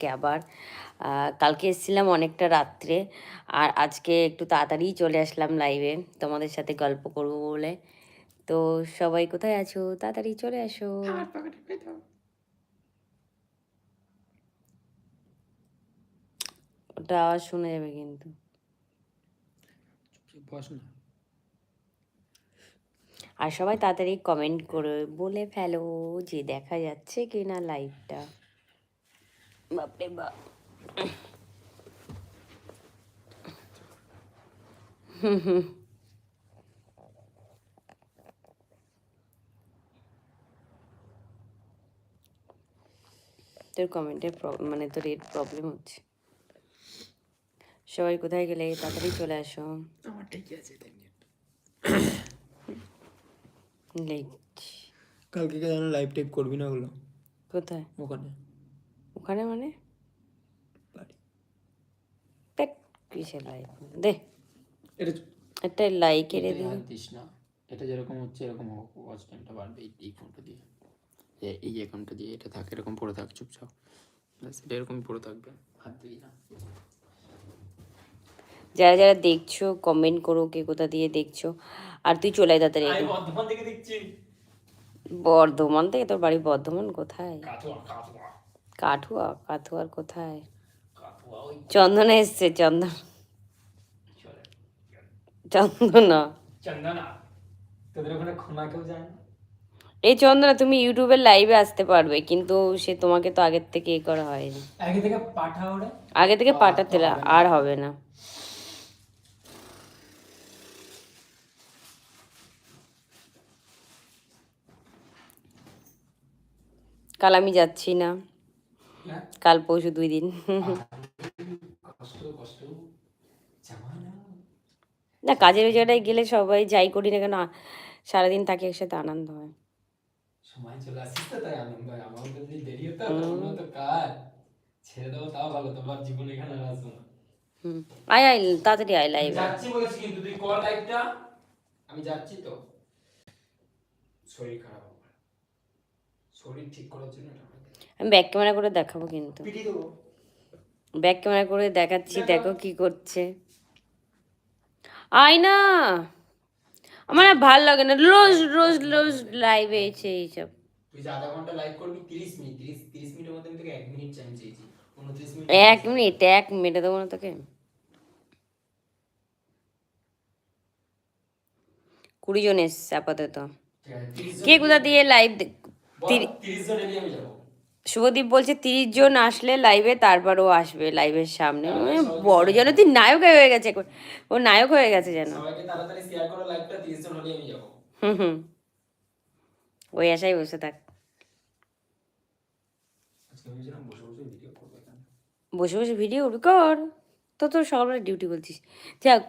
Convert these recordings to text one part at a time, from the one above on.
আজকে আবার। কালকে এসেছিলাম অনেকটা রাত্রে। আর আজকে একটু তাড়াতাড়ি চলে আসলাম লাইভে তোমাদের সাথে গল্প করব বলে। তো সবাই কোথায় আছো? তাড়াতাড়ি চলে আসো। ওটা আওয়াজ শোনা যাবে কিন্তু। আর সবাই তাড়াতাড়ি কমেন্ট করে বলে ফেলো যে দেখা যাচ্ছে কি না লাইভটা বাপরে বাপ তোর কমেন্টের মানে তোর এর প্রবলেম হচ্ছে। সবাই কোথায় গেলে? তাড়াতাড়ি চলে আসো। আমার ঠিকই আছে লেট কালকে কেন লাইভ টাইপ করবি না ওগুলো? কোথায়? ওখানে। ওখানে মানে? কিসের লাইক দে। এটা একটা লাইক দিস না। এটা যেরকম হচ্ছে এরকম ওয়াচ টাইমটা বাড়বে এই- ফোনটা দিয়ে। এই অ্যাকাউন্টটা দিয়ে এটা থাক এরকম পড়ে থাক চুপচাপ এরকমই পড়ে থাকবে। হাত দিবি না। যারা যারা দেখছ কমেন্ট করো কে কোথা দিয়ে দেখছ আর তুই চলে আয় তাড়াতাড়ি। বর্ধমান থেকে দেখছি। বর্ধমান থেকে? তোর বাড়ি বর্ধমান কোথায়? কাঠুয়া কাঠুয়ার কোথায়? চন্দনা এসছে চন্দন। চন্দনা? চন্দনা? তোদের ওখানে খোনা কেউ যায় না? এই চন্দনা তুমি ইউটিউবের লাইভে আসতে পারবে কিন্তু সে তোমাকে তো আগের থেকে এ করা হয়নি। আগে থেকে পাঠা ওরা? আগে থেকে পাঠাতে আর হবে না। কাল আমি যাচ্ছি না। কাল পরশু দুই দিন। না কাজের ওই জায়গাটায় গেলে সবাই যাই করি না কেন সারাদিন থাকি একসাথে আনন্দ হয়। সময় চলে আসিস তো তাই আনন্দ হয়। আমার যদি দেরি হতো তখন তো কাজ ছেড়ে দেবো তাও ভালো তোমার জীবন এখানে আর আসব না। আয় আয় তাড়াতাড়ি আয় লাইভ যাচ্ছি বলেছি কিন্তু তুই কল লাইভটা আমি যাচ্ছি তো। শরীর খারাপ আমার শরীর ঠিক করার জন্য আমি ব্যাক ক্যামেরা করে দেখাবো কিন্তু। ব্যাক ক্যামেরা করে দেখাচ্ছি দেখো কি করছে। আয় না আমার ভালো লাগে না। রোজ রোজ রোজ লাইভে এসে এইসব। তুই আধা ঘণ্টা লাইভ করবি তিরিশ মিনিট তিরিশ তিরিশ মিনিটের মধ্যে আমি তোকে এক মিনিট টাইম চেয়েছি। উনত্রিশ মিনিট এক মিনিট দেবো না তোকে। কুড়ি জন এসছে আপাতত। কে কোথা দিয়ে লাইভ তিরিশ জন আমি যাব। শুভদীপ বলছে তিরিশ জন আসলে লাইভে তারপর ও আসবে লাইভের সামনে। মানে বড় যেন তুই নায়ক হয়ে গেছে। ও নায়ক হয়ে গেছে যেন। হুম হুম। ওই আশায় বসে থাক। বসে বসে ভিডিও করব বসে বসে ভিডিও করবি কর তো তোর সকালবেলা ডিউটি বলছিস। যাক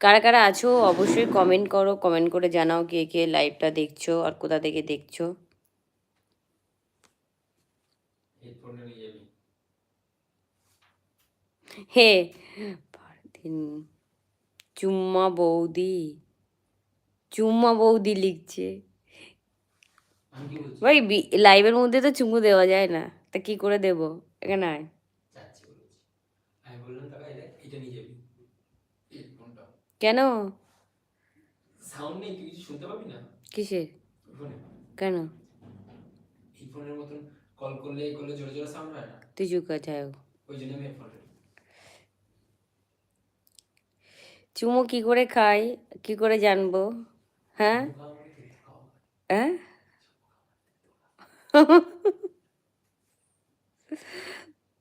কারা কারা আছো অবশ্যই কমেন্ট করো। কমেন্ট করে জানাও কে কে লাইভটা দেখছ আর কোথা থেকে দেখছ। হেডফোনে নিয়ে যাবি। হে দিন চুম্মা বৌদি চুম্মা বৌদি লিখছে। ভাই লাইভের মধ্যে তো চুমু দেওয়া যায় না তা কি করে দেবো? এখানে আয়। কেন? কিসের? কেন? এই ফোনের মতন কল করলে এই করলে জোরে জোরে সাউন্ড হয় না? তুই যাই ওই জন্য আমি হেডফোনটা চুমু কি করে খাই? কি করে জানব? হ্যাঁ? হ্যাঁ?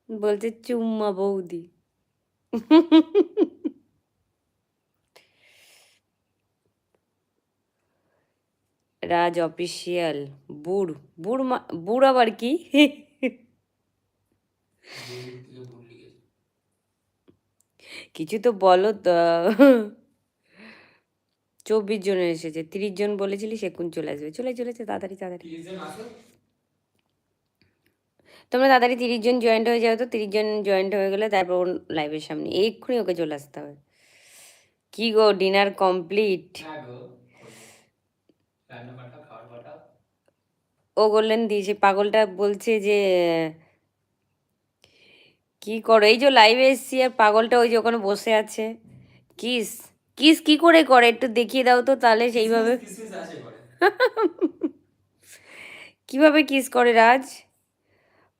বলছে চুম্মা বৌদি। রাজ অফিসিয়াল বুড় বুড় বুড় আবার কি? কিছু তো বলো তো। চব্বিশ জন এসেছে তিরিশ জন বলেছিলি সেকুন চলে আসবে। চলে চলেছে তাড়াতাড়ি তাড়াতাড়ি। তোমরা তাড়াতাড়ি তিরিশ জন জয়েন্ট হয়ে যাও তো। তিরিশ জন জয়েন্ট হয়ে গেলে তারপর ওর লাইভের সামনে। এক্ষুনি ওকে চলে আসতে হবে। কি গো ডিনার কমপ্লিট হ্যাঁ গো রান্না পাঠাও খাবার পাঠাও ও বললেন দিয়েছে পাগলটা বলছে যে কি করো? এই যে লাইভে এসছি আর পাগলটা ওই যে ওখানে বসে আছে। কিস? কিস কি করে করে? একটু দেখিয়ে দাও তো তাহলে সেইভাবে। কীভাবে কিস করে রাজ?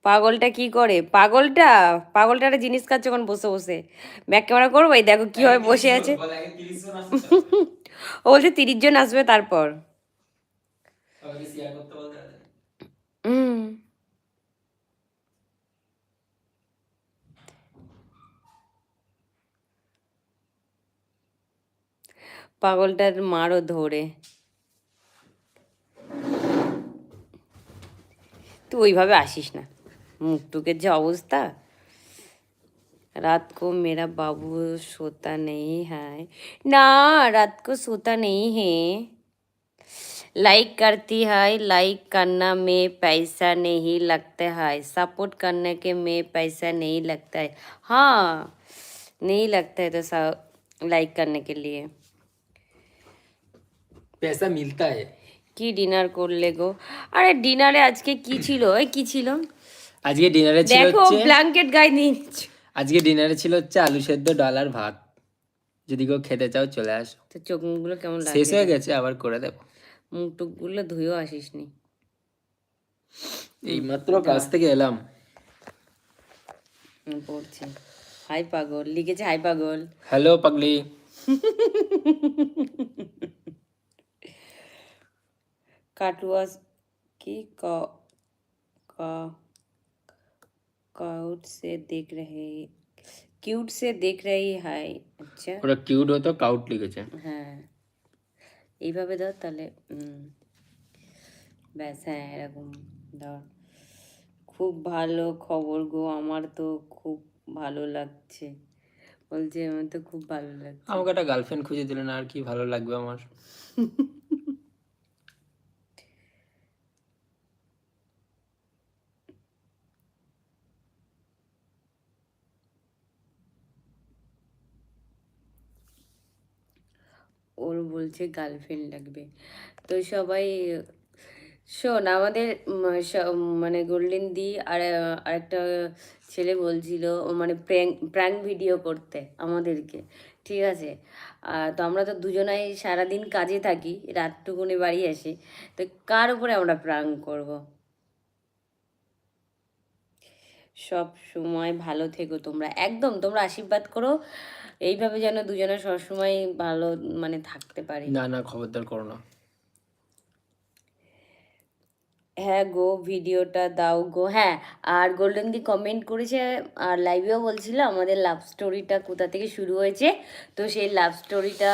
পাগলটা কি করে? পাগলটা? পাগলটা একটা জিনিস খাচ্ছে ওখানে বসে বসে। ব্যাক ক্যামেরা করব এই দেখো কীভাবে বসে আছে। ও বলছে তিরিশ জন আসবে তারপর। পাগলটার মারও ধরে তুই ওইভাবে আসিস না মুখ টুকের যে অবস্থা रात को मेरा बाबू सोता नहीं है ना रात को सोता नहीं है लाइक करती है लाइक करना में पैसा नहीं लगता है सपोर्ट करने के में पैसा नहीं लगता है हाँ नहीं लगता है तो लाइक करने के लिए पैसा मिलता है কি ডিনার করলে গো আরে ডিনারে আজকে কি ছিল এই কি ছিল আজকে ডিনারে ছিল দেখো হচ্ছে ব্ল্যাঙ্কেট গায়ে নিয়ে নিচ্ছ। আজকে ডিনারে ছিল হচ্ছে আলু সেদ্ধ ডাল আর ভাত যদি কেউ খেতে চাও চলে আসো তো চোখ মুখগুলো কেমন লাগে শেষ হয়ে গেছে আবার করে দেবো মুখ টুকগুলো ধুয়েও আসিস নি এইমাত্র কাজ থেকে এলাম হুম, পড়ছে হাই পাগল লিখেছে হাই পাগল হ্যালো পাগলি কাটুয়া की का- का- काउट से देख रहे क्यूट से देख रही है আচ্ছা ওরা কিউট হতো কাউট লিখেছে হ্যাঁ এইভাবে দাও তাহলে উম, ব্যাস হ্যাঁ এরকম দাও খুব ভালো খবর গো আমার তো খুব ভালো লাগছে বলছে আমার তো খুব ভালো লাগছে আমাকে একটা গার্লফ্রেন্ড খুঁজে দিলেন আর কি ভালো লাগবে আমার ওর বলছে গার্লফ্রেন্ড লাগবে। তো সবাই, শোন, আমাদের মানে গোল্ডেন দি আর আরেকটা ছেলে বলছিল মানে প্র্যাঙ্ক প্র্যাঙ্ক ভিডিও করতে আমাদেরকে, ঠিক আছে? তো আমরা তো দুজনাই সারাদিন কাজে থাকি রাতটুকুনি বাড়ি আসি, তো কার উপরে আমরা প্র্যাঙ্ক করব? সব সময় ভালো থেকো তোমরা, একদম তোমরা আশীর্বাদ করো এইভাবে যেন দুজনে সবসময় ভালো মানে থাকতে পারি। না না খবরদার করো না। হ্যাঁ গো ভিডিওটা দাও গো। হ্যাঁ আর গোল্ডেন দি কমেন্ট করেছে আর লাইভেও বলছিল আমাদের লাভ স্টোরিটা কোথা থেকে শুরু হয়েছে। তো সেই লাভ স্টোরিটা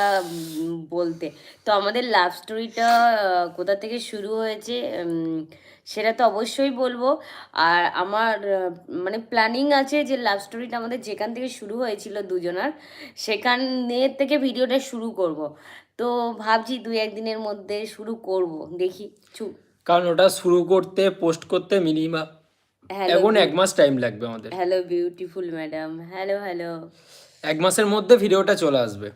বলতে। তো আমাদের লাভ স্টোরিটা কোথা থেকে শুরু হয়েছে সেটা তো অবশ্যই বলব। আর আমার মানে প্ল্যানিং আছে যে লাভ স্টোরিটা আমাদের যেখান থেকে শুরু হয়েছিল দুজনার সেখানের থেকে ভিডিওটা শুরু করব। তো ভাবছি দুই একদিনের মধ্যে শুরু করব দেখি চুপ। কারণ ওটা শুরু করতে পোস্ট করতে মিনিমাম এখন এক মাস টাইম লাগবে আমাদের। Hello beautiful madam hello hello এক মাসের মধ্যে ভিডিওটা চলে আসবে।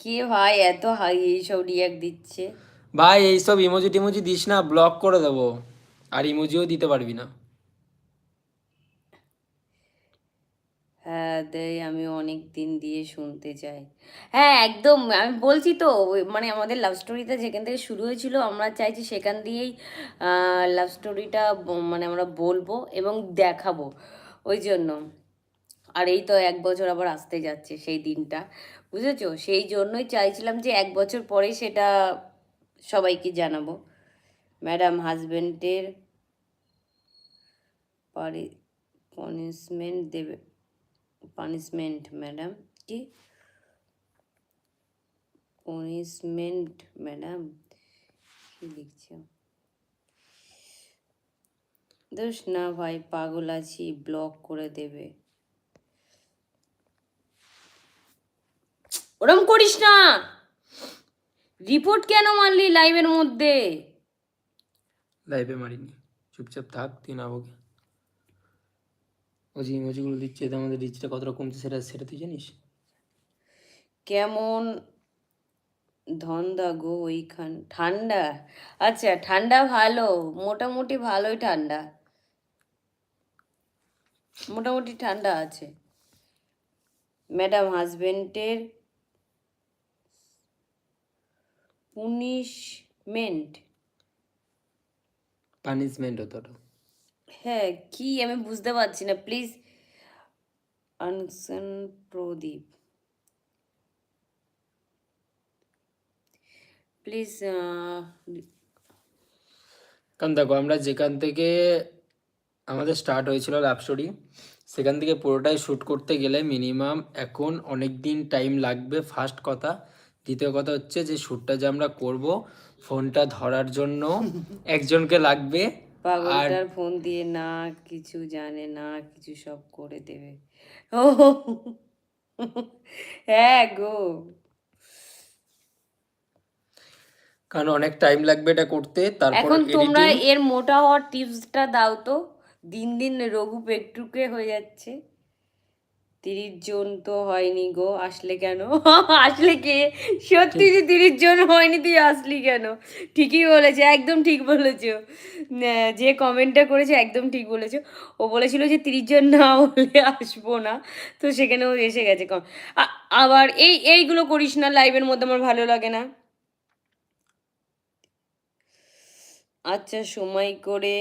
কে ভাই এত হাই এইসব রিয়াক্ট দিচ্ছে। ভাই এইসব ইমোজি টিমোজি দিস না ব্লক করে দেবো। আর ইমোজিও দিতে পারবি না। হ্যাঁ দেই আমি অনেক দিন দিয়ে শুনতে চাই। হ্যাঁ একদম, আমি বলছি তো মানে আমাদের লাভ স্টোরিটা যেখান থেকে শুরু হয়েছিল, আমরা চাইছি সেখান দিয়েই লাভ স্টোরিটা মানে আমরা বলব এবং দেখাবো। ওই জন্য। আর এই তো এক বছর আবার আসতে যাচ্ছে সেই দিনটা। বুঝেছ? সেই জন্যই চাইছিলাম যে এক বছর পরে সেটা সবাইকে জানাব। ম্যাডাম হাজবেন্ডের পারি পানিশমেন্ট দেবে পানিশমেন্ট ম্যাডাম কি? পানিশমেন্ট ম্যাডাম কি লিখছে? দোষ না ভাই, পাগল আছি ব্লক করে দেবে। ওরম করিস না! রিপোর্ট কেন মারলি লাইভের মধ্যে? লাইভে মারিনি। চুপচাপ থাক তুই না বকে ও যে ইমোজিগুলো দিচ্ছে এতে আমাদের রিচটা কতটা কমছে সেটা সেটা তুই জানিস? কেমন ধন্দা গো ওইখান ঠান্ডা? আচ্ছা ঠান্ডা ভালো মোটামুটি ভালোই ঠান্ডা। মোটামুটি ঠান্ডা আছে। ম্যাডাম হাজবেন্ডের পুনিশমেন্ট পানিশমেন্ট হতো হ্যাঁ কি আমি বুঝতে পারছি না প্লিজ আনসন প্রদীপ। প্লিজ কারণ দেখো আমরা যেখান থেকে আমাদের স্টার্ট হয়েছিল লাভ স্টোরি সেখান থেকে পুরোটাই শ্যুট করতে গেলে মিনিমাম এখন অনেক দিন টাইম লাগবে ফার্স্ট কথা। দ্বিতীয় কথা হচ্ছে যে শ্যুটটা যে আমরা করব ফোনটা ধরার জন্য একজনকে লাগবে। পাগলটার ফোন দিয়ে না কিছু জানে না কিছু সব করে দেবে। ও হ্যাঁ গো। কারণ অনেক টাইম লাগবে এটা করতে তারপর এখন তোমরা এর মোটা হওয়ার টিপসটা দাও তো। দিন দিন রঘু পেট্রুকে হয়ে যাচ্ছে। তিরিশ জন তো হয়নি গো, আসলে কেন? আসলে কে? সত্যি যে তিরিশ জন হয়নি তুই আসলি কেন? ঠিকই বলেছে, একদম ঠিক বলেছ। যে কমেন্টটা করেছে একদম ঠিক বলেছ। ও বলেছিল যে তিরিশ জন না হলে আসব না। তো সেখানে ও এসে গেছে কম আবার এই, এইগুলো করিস না লাইভের মধ্যে আমার ভালো লাগে না। আচ্ছা সময় করে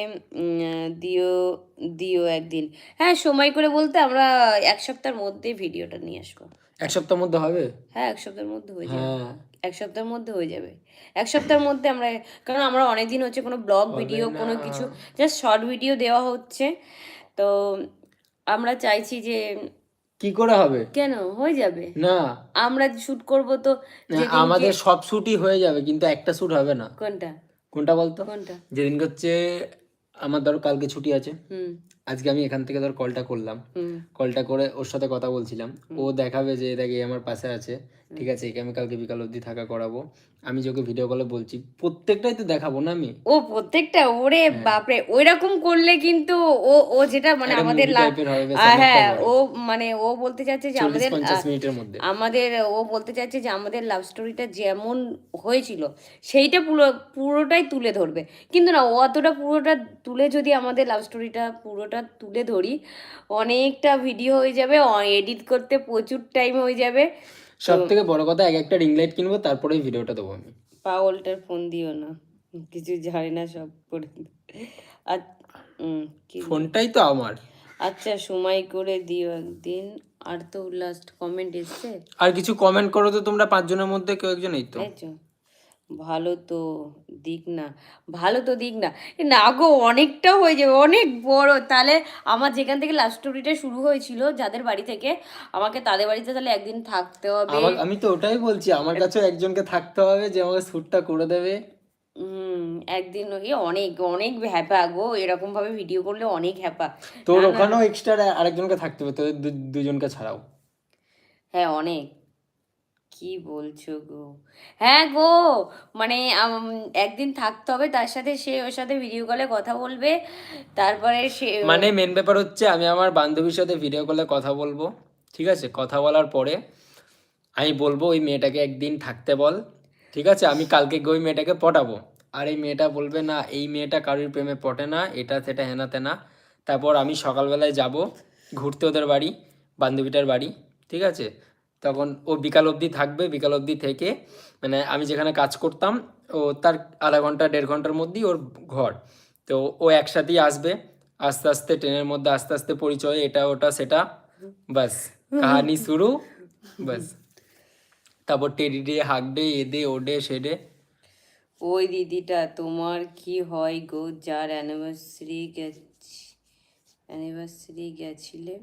দিও দিও একদিন। হ্যাঁ সময় করে বলতে আমরা এক সপ্তাহের মধ্যে ভিডিওটা নিয়ে আসব। এক সপ্তাহের মধ্যে হবে? হ্যাঁ এক সপ্তাহের মধ্যে হয়ে যাবে। হ্যাঁ। এক সপ্তাহের মধ্যে হয়ে যাবে। এক সপ্তাহের মধ্যে আমরা কারণ আমরা অনেক দিন হচ্ছে কোনো ব্লগ ভিডিও কোনো কিছু জাস্ট শর্ট ভিডিও দেওয়া হচ্ছে। তো আমরা চাইছি যে কি করে হবে? কেন? হয়ে যাবে। না। আমরা শুট করব তো আমাদের সব শ্যুটই হয়ে যাবে কিন্তু একটা শ্যুট হবে না। কোনটা? কোনটা বলতো? কোনটা? যেদিন হচ্ছে আমার ধর কালকে ছুটি আছে আজকে আমি এখান থেকে ধর কলটা করলাম। কলটা করে ওর সাথে কথা বলছিলাম। ও দেখাবে যে দেখে আমার পাশে আছে। ঠিক আছে একে আমি কালকে বিকাল অবধি থাকা করাবো। আমি যে ওকে ভিডিও কলে বলছি প্রত্যেকটাই তো দেখাবো না আমি? ও প্রত্যেকটা ওরে বাপরে ওইরকম করলে কিন্তু ও ও যেটা মানে আমাদের হ্যাঁ ও মানে ও বলতে চাচ্ছে যে আমাদের আমাদের ও বলতে চাচ্ছে যে আমাদের লাভ স্টোরিটা যেমন হয়েছিল সেইটা পুরো পুরোটাই তুলে ধরবে। কিন্তু না ও অতটা পুরোটা তুলে যদি আমাদের লাভ স্টোরিটা পুরোটা তুলে ধরি অনেকটা ভিডিও হয়ে যাবে এডিট করতে প্রচুর টাইম হয়ে যাবে। সব থেকে বড় কথা এক একটা রিং লাইট কিনবো তারপরে ভিডিওটা দেবো আমি। পাগলটার ফোন দিও না। কিছু জানি না সব করে আর ফোনটাই তো আমার। আচ্ছা সময় করে দিও একদিন। আর তো লাস্ট কমেন্ট এসছে। আর কিছু কমেন্ট করো তো তোমরা পাঁচজনের মধ্যে কেউ একজন এই তো। ভালো তো দিক না ভালো তো দিক না। না গো অনেকটা হয়ে যাবে অনেক বড়। তাহলে আমার যেখান থেকে লাস্ট স্টোরিটা শুরু হয়েছিল যাদের বাড়ি থেকে আমাকে তাদের বাড়িতে তাহলে একদিন থাকতে হবে। আমি তো ওটাই বলছি আমার কাছেও একজনকে থাকতে হবে যে আমাকে শ্যুটটা করে দেবে। হুম একদিন ওই অনেক অনেক হ্যাপা গো এরকম ভাবে ভিডিও করলে অনেক হ্যাপা। তোর ওখানেও এক্সট্রা আরেকজনকে থাকতে হবে তোদের দুজনকে ছাড়াও। হ্যাঁ অনেক। কি বলছো গো? হ্যাঁ গো মানে একদিন থাকতে হবে, তার সাথে সে ওর সাথে ভিডিও কলে কথা বলবে, তারপরে সে মানে মেন ব্যাপার হচ্ছে, আমি আমার বান্ধবীর সাথে ভিডিও কলে কথা বলব, ঠিক আছে? কথা বলার পরে আমি বলব, ওই মেয়েটাকে একদিন থাকতে বল, ঠিক আছে? আমি কালকে গিয়ে ওই মেয়েটাকে পটাবো। আর এই মেয়েটা বলবে, না, এই মেয়েটা কারোর প্রেমে পটে না, এটা সেটা হেনা তেনা। তারপর আমি সকালবেলায় যাব, ঘুরতে ওদের বাড়ি, বান্ধবীটার বাড়ি, ঠিক আছে? তখন ও বিকাল অবধি থাকবে, বিকাল অবধি থেকে মানে আমি যেখানে কাজ করতাম, ও তার আধা ঘণ্টা, দেড় ঘণ্টার মধ্যেই ওর ঘর। তো ও একসাথেই আসবে, আস্তে আস্তে ট্রেনের মধ্যে আস্তে আস্তে পরিচয়, এটা, ওটা, সেটা বাস কাহানি শুরু বাস তারপর টেডি ডে হাক ডে এদে ওডে সেডে ওই দিদিটা, তোমার কি হয় গো, যার অ্যানিভার্সারি গেছি অ্যানিভার্সারি গেছিলে?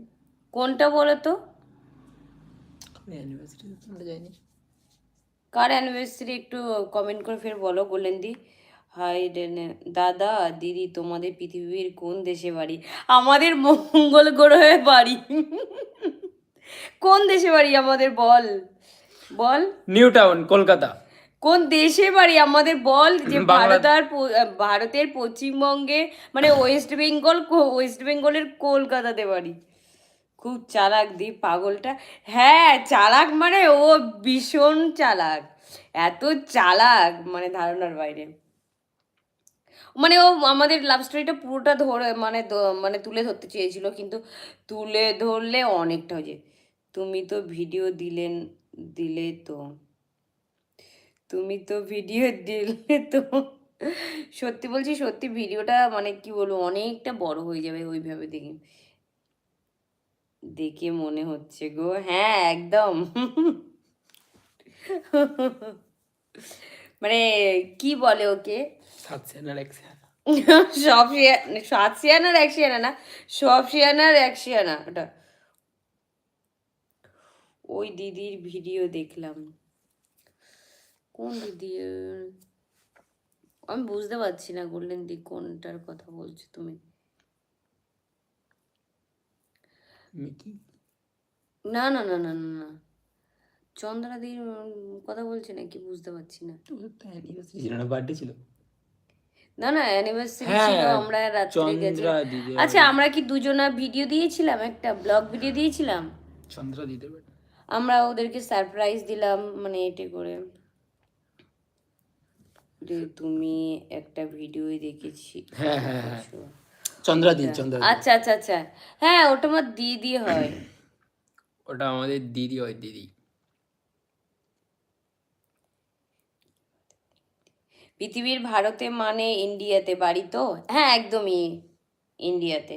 কোনটা বলো তো? কার অ্যানিভার্সারি একটু কমেন্ট করে ফের বলো বললেন দি। হাই দাদা দিদি তোমাদের পৃথিবীর কোন দেশে বাড়ি? আমাদের মঙ্গল গ্রহে বাড়ি। কোন দেশে বাড়ি আমাদের বল। বল। New Town Kolkata. কোন দেশে বাড়ি আমাদের বল। যে ভারত আর ভারতের পশ্চিমবঙ্গে মানে ওয়েস্ট বেঙ্গল ওয়েস্ট বেঙ্গলের কলকাতাতে বাড়ি। খুব চালাক দি পাগলটা। হ্যাঁ চালাক মানে ও ভীষণ চালাক। এত চালাক মানে ধারণার বাইরে। মানে ও আমাদের লাভ স্টোরিটা পুরোটা ধরে মানে মানে তুলে ধরতে চেয়েছিল, কিন্তু তুলে ধরলে অনেকটা হয়ে তুমি তো ভিডিও দিলেন, দিলে তো। তুমি তো ভিডিও দিলে তো। সত্যি বলছি, সত্যি ভিডিওটা মানে কি বলব, অনেকটা বড় হয়ে যাবে ওইভাবে দেখে। দেখে মনে হচ্ছে গো। হ্যাঁ একদম। মানে কি বলে ওকে? সাত এক সেনা। সব শিয়া- সাত শিয়ানার এক শিয়ানা না সব শিয়ানার এক শিয়ানা ওটা। ওই দিদির ভিডিও দেখলাম। কোন দিদি? আমি বুঝতে পারছি না গোল্ডেন দি কোনটার কথা বলছো তুমি? মিকি না না না না না না। চন্দ্রাদির কথা বলছে নাকি? বুঝতে পারছি না। না বার্থডে ছিল। না না অ্যানিভার্সারি হ্যাঁ, ছিল আমরা রাত্রে গেছি। আচ্ছা আমরা কি দুজনা ভিডিও দিয়েছিলাম? একটা ব্লগ ভিডিও দিয়েছিলাম? চন্দ্রা birthday। আমরা ওদেরকে সারপ্রাইজ দিলাম মানে এটে করে। যে তুমি একটা ভিডিও দেখেছি। হ্যাঁ হ্যাঁ হ্যাঁ চন্দ্রা দিদি চন্দ্রা দিদি। আচ্ছা আচ্ছা আচ্ছা। হ্যাঁ ওটা আমার দিদি হয়। ওটা আমাদের দিদি হয় দিদি। পৃথিবীর ভারতে মানে ইন্ডিয়াতে বাড়ি তো? হ্যাঁ একদমই ইন্ডিয়াতে।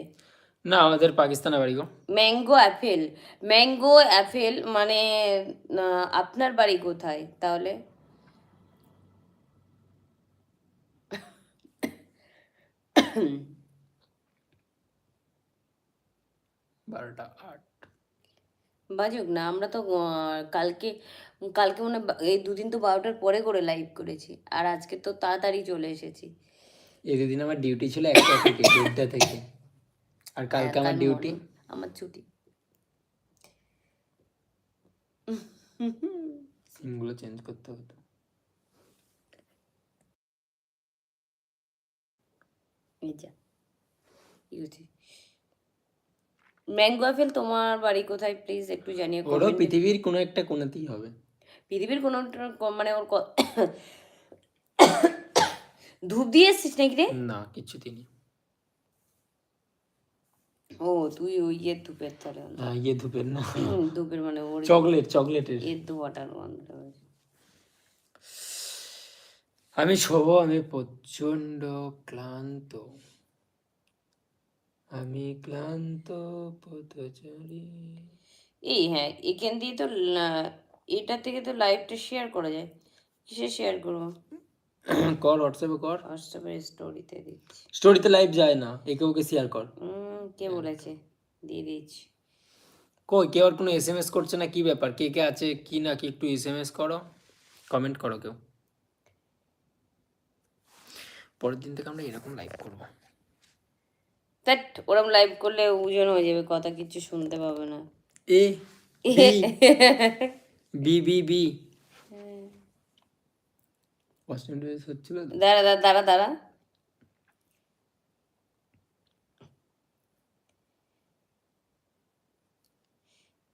না আমাদের পাকিস্তানে বাড়ি গো। Mango apple. ম্যাঙ্গো অ্যাপেল মানে আপনার বাড়ি কোথায় তাহলে? বারোটা আট। বাজুক না আমরা তো কালকে কালকে মনে হয় এই দুদিন তো বারোটার পরে করে লাইভ করেছি আর আজকে তো তাড়াতাড়ি চলে এসেছি। এই দুদিন আমার ডিউটি ছিল একটা থেকে দেড়টা থেকে। আর কালকে আমার ডিউটি আমার ছুটি। সিমগুলো চেঞ্জ করতে হতো। এই যা। ম্যাঙ্গো তোমার বাড়ি কোথায়? প্লিজ একটু জানিয়ে ওরও পৃথিবীর কোনো একটা কোনাতেই হবে। পৃথিবীর কোনো মানে ওর ধূপ দিয়ে এসছিস নাকি রে? না কিছু তিনি ও তুই ওই ইয়ের ধূপের তলে ইয়ে ধূপের না। ধূপের মানে ওর চকলেট চকলেটের। এর ধোয়াটার গন্ধ আমি শোবো আমি প্রচণ্ড ক্লান্ত। আমি ক্লান্ত পথচারী। এই হ্যাঁ এখান দিয়ে তো লা- এটা থেকে তো লাইভটা শেয়ার করা যায়। কিসে শেয়ার করব? কর হোয়াটসঅ্যাপে কর। হোয়াটসঅ্যাপে স্টোরিতে দিচ্ছি। স্টোরিতে লাইভ যায় না একে ওকে শেয়ার কর। উম, কে বলেছে? দিয়ে দিচ্ছি। কই কেউ আর কোনো এস এম এস করছে না? কি ব্যাপার? কে কে আছে কি না কি একটু এস এম এস করো। কমেন্ট করো কেউ। পরের দিন থেকে আমরা এরকম লাইভ করব। দ্যাট ওরম লাইভ করলে ওজন হয়ে যাবে কথা কিছু শুনতে পাবে না। এ বি বি বি হচ্ছিল দাঁড়া দাঁড়া দাঁড়া দাঁড়া।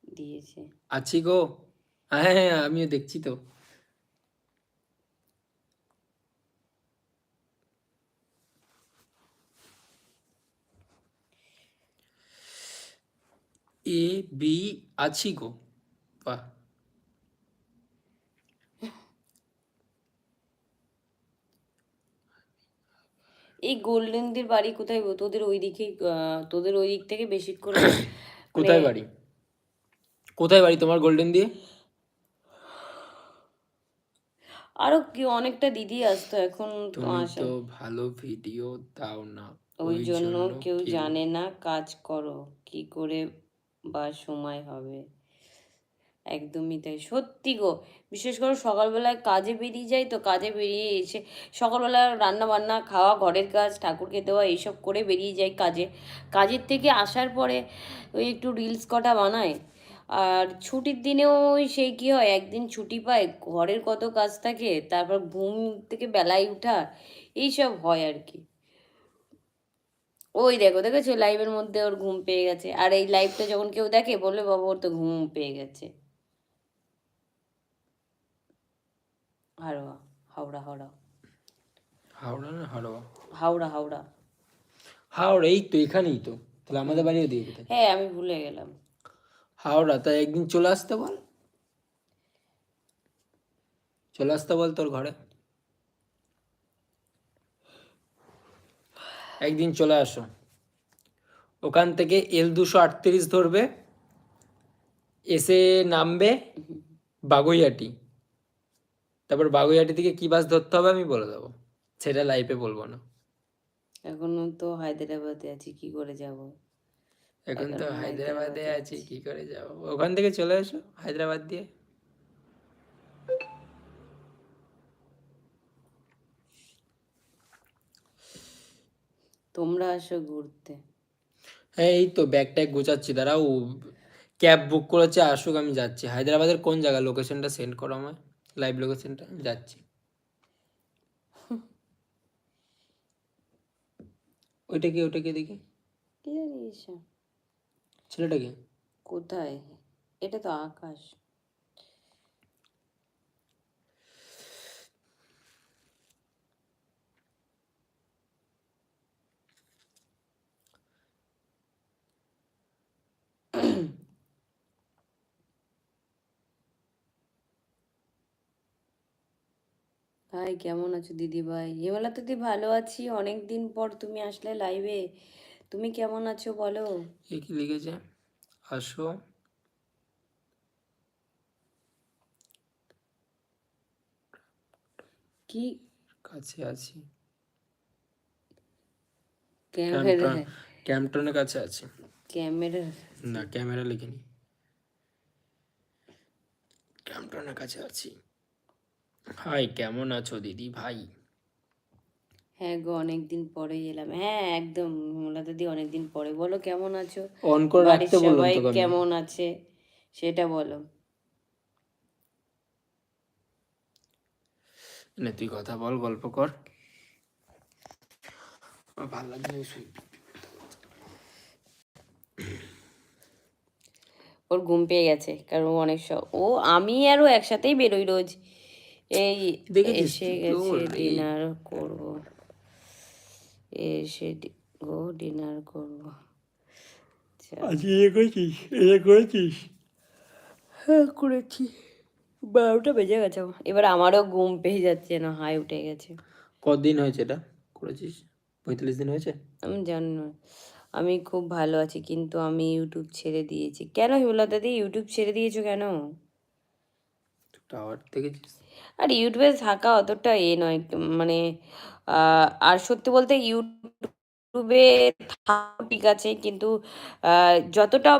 দিয়েছে। আছি গো। হ্যাঁ হ্যাঁ আমিও দেখছি তো। এ বি আছি গো। বাহ। এই গোল্ডেনদের বাড়ি কোথায়? তোদের ওই দিকে তোদের ওই দিক থেকে বেশি করে কোথায় বাড়ি? কোথায় বাড়ি তোমার গোল্ডেন দিয়ে? আরও কি অনেকটা দিদি আসতো এখন তো ভালো ভিডিও দাও না। ওই জন্য কেউ জানে না কাজ করো। কি করে বা সময় হবে। একদমই তাই। সত্যি গো, বিশেষ করে সকালবেলায় কাজে বেরিয়ে যাই তো কাজে বেরিয়ে এসে সকালবেলা রান্না বান্না খাওয়া, ঘরের কাজ, ঠাকুরকে দেওয়া, এইসব করে বেরিয়ে যাই কাজে। কাজের থেকে আসার পরে ওই একটু রিলস কটা বানায় আর ছুটির দিনেও সেই কী হয়, একদিন ছুটি পায় ঘরের কত কাজ থাকে, তারপর ঘুম থেকে বেলায় উঠা, এইসব হয় আর কি। ওই দেখো দেখেছ? লাইভের মধ্যে ওর ঘুম পেয়ে গেছে। আর এই লাইভটা যখন কেউ দেখে বলে বাবা ওর তো ঘুম পেয়ে গেছে। হাওড়া হাওড়া হাওড়া। হাওড়া না হাওড়া? হাওড়া হাওড়া। হাওড়া এই তো এখানেই তো। তাহলে আমাদের বাড়িও দিয়ে কোথায় হ্যাঁ আমি ভুলে গেলাম। হাওড়া তাই একদিন চলে আসতে বল। চলে আসতে বল তোর ঘরে। একদিন চলে আসো। ওখান থেকে এল দুশো আটত্রিশ ধরবে এসে নামবে বাগুইয়াটি। তারপর বাগুইয়াটি থেকে কি বাস ধরতে হবে আমি বলে দেবো। সেটা লাইফে বলব না। এখনও তো হায়দ্রাবাদে আছি কি করে যাব? এখন তো হায়দ্রাবাদে আছি। কি করে যাব? ওখান থেকে চলে এসো হায়দ্রাবাদ দিয়ে। তোমরা আসো ঘুরতে। হ্যাঁ এই তো ব্যাগ ট্যাগ গোছাচ্ছি দাঁড়াও। ক্যাব বুক করেছে আসুক আমি যাচ্ছি। হায়দ্রাবাদের কোন জায়গা? লোকেশনটা সেন্ড করো আমায়। লাইভ লোকেশনটা আমি যাচ্ছি। ওইটা কি ওইটা কি দেখি? কি জানিস ছেলেটা কি? কোথায়? এটা তো আকাশ। ভাই কেমন আছো দিদি ভাই? হেমালা তো দি ভালো আছি। অনেক দিন পর তুমি আসলে লাইভে তুমি কেমন আছো বলো? এ কি লিখেছে আসো। কি? কাছে আছি। ক্যামেরা ক্যাম্পটনের কাছে আছি। ক্যামেরা না ক্যামেরা লিখিনি। ক্যাম্পটনের কাছে আছি। হাই কেমন আছো দিদি? ভাই। হ্যাঁ গো অনেকদিন পরে এলাম। হ্যাঁ একদম। হেমালা দিদি অনেকদিন পরে। বলো কেমন আছো? অন করে রাখতে বললাম সবাই কেমন আছে? সেটা বলো। নে তুই কথা বল গল্প কর। ভালো লাগছে শুই। ওর ঘুম পেয়ে গেছে কারণ ও অনেক সব ও আমি আরও একসাথেই বেরোই রোজ। এই এসে গেছে ডিনার করব। এসে ও ডিনার করব। আজকে ইয়ে করেছিস করেছিস? হ্যাঁ করেছি। বারোটা বেজে গেছে। এবার আমারও ঘুম পেয়ে যাচ্ছে না হাই উঠে গেছে। কদিন হয়েছে এটা করেছিস? পঁয়তাল্লিশ দিন হয়েছে? আমি জানি না। আমি খুব ভালো আছি কিন্তু আমি ইউটিউব ছেড়ে দিয়েছি। কেন হিমলা দাদি ইউটিউব ছেড়ে দিয়েছ কেন? টাওয়ার দেখেছিস? আর ইউটিউবে থাকা অতটা এ নয় মানে আর সত্যি বলতে ইউটিউবে ঠিক আছে কিন্তু যতটা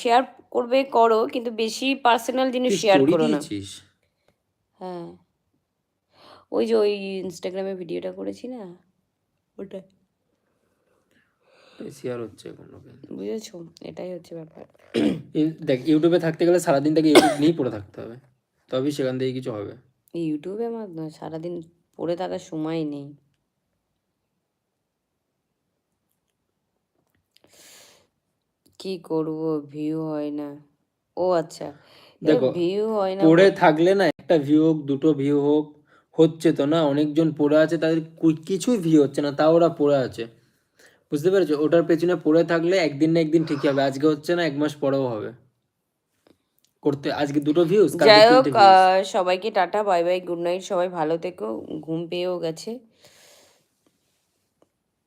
শেয়ার করবে করো কিন্তু বেশি পার্সোনাল জিনিস শেয়ার করো না। হ্যাঁ। ওই যে ওই ইনস্টাগ্রামে ভিডিওটা করেছি না? ওটা শেয়ার হচ্ছে কোনো বুঝেছ? এটাই হচ্ছে ব্যাপার। দেখ ইউটিউবে থাকতে গেলে সারাদিন তাকে ইউটিউব নিয়েই পড়ে থাকতে হবে। তবেই সেখান থেকে কিছু হবে। ইউটিউবে আমার সারাদিন পড়ে থাকার সময় নেই। কি করব? ভিউ হয় না। ও আচ্ছা। দেখো, ভিউ হয় না পড়ে থাকলে না একটা ভিউ হোক দুটো ভিউ হোক হচ্ছে তো না? অনেকজন পড়ে আছে তাদের কিছুই ভিউ হচ্ছে না তাও ওরা পড়ে আছে। বুঝতে পেরেছ? ওটার পেছনে পড়ে থাকলে একদিন না একদিন ঠিকই হবে। আজকে হচ্ছে না এক মাস পরেও হবে। করতে আজকে দুটো ভিউজ যাই হোক সবাইকে tata bye bye good night সবাই ভালো থেকো ঘুম পেয়েও গেছে।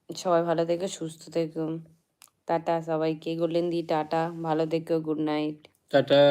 সবাই ভালো থেকো সুস্থ থেকো। টাটা সবাইকে গোল্ডেন দি টাটা ভালো থেকো গুড নাইট টাটা।